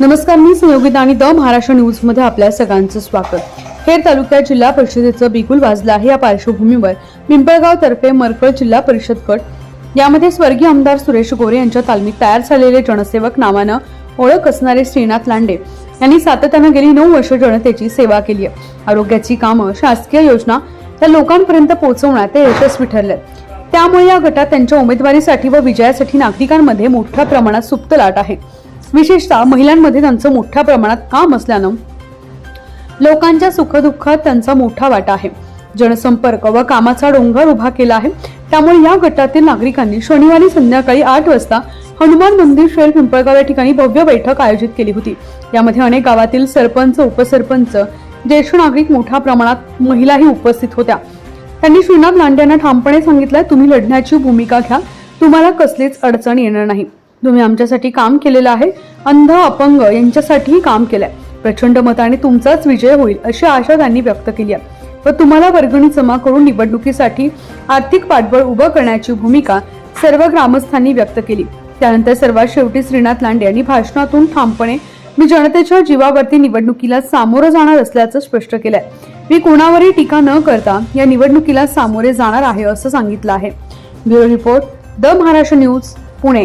नमस्कार मी संयोगिता आणि द महाराष्ट्र न्यूजमध्ये आपल्या सगळ्यांचं स्वागत. खेड तालुक्यात जिल्हा परिषदेचं बिगुल वाजलं आहे. या पार्श्वभूमीवर पिंपळगाव तर्फे मरकळ जिल्हा परिषद गट यामध्ये स्वर्गीय आमदार सुरेश गोरे यांच्या तालमीत तयार झालेले जनसेवक नावानं ओळख असणारे श्रीनाथ लांडे यांनी सातत्यानं गेली नऊ वर्ष जनतेची सेवा केली आहे. आरोग्याची कामं शासकीय योजना या लोकांपर्यंत पोहोचवण्यात ते यशस्वी ठरले. त्यामुळे या गटात त्यांच्या उमेदवारीसाठी व विजयासाठी नागरिकांमध्ये मोठ्या प्रमाणात सुप्त लाट आहे. विशेषतः महिलांमध्ये त्यांचं मोठ्या प्रमाणात काम असल्यानं लोकांच्या सुखदुःखात त्यांचा मोठा वाटा आहे. जनसंपर्क व कामाचा डोंगर उभा केला आहे. त्यामुळे या गटातील नागरिकांनी शनिवारी संध्याकाळी आठ वाजता हनुमान मंदिर शेल पिंपळगाव या ठिकाणी भव्य बैठक आयोजित केली होती. यामध्ये अनेक गावातील सरपंच उपसरपंच ज्येष्ठ नागरिक मोठ्या प्रमाणात महिलाही उपस्थित होत्या. त्यांनी श्रीनाथ लांडे यांना ठामपणे सांगितलं तुम्ही लढण्याची भूमिका घ्या. तुम्हाला कसलीच अडचण येणार नाही. तुम्ही आमच्यासाठी काम केलेलं आहे. अंध अपंग यांच्यासाठीही काम केलंय. प्रचंड मताने तुमचाच विजय होईल अशी आशा त्यांनी व्यक्त केली आहे. व तुम्हाला वर्गणी जमा करून निवडणुकीसाठी आर्थिक पाठबळ उभं करण्याची भूमिका सर्व ग्रामस्थांनी व्यक्त केली. त्यानंतर सर्वात शेवटी श्रीनाथ लांडे यांनी भाषणातून ठामपणे मी जनतेच्या जीवावरती निवडणुकीला सामोरं जाणार असल्याचं स्पष्ट केलंय. मी कोणावरही टीका न करता या निवडणुकीला सामोरे जाणार आहे असं सांगितलं आहे. Bureau report the Maharashtra news Pune.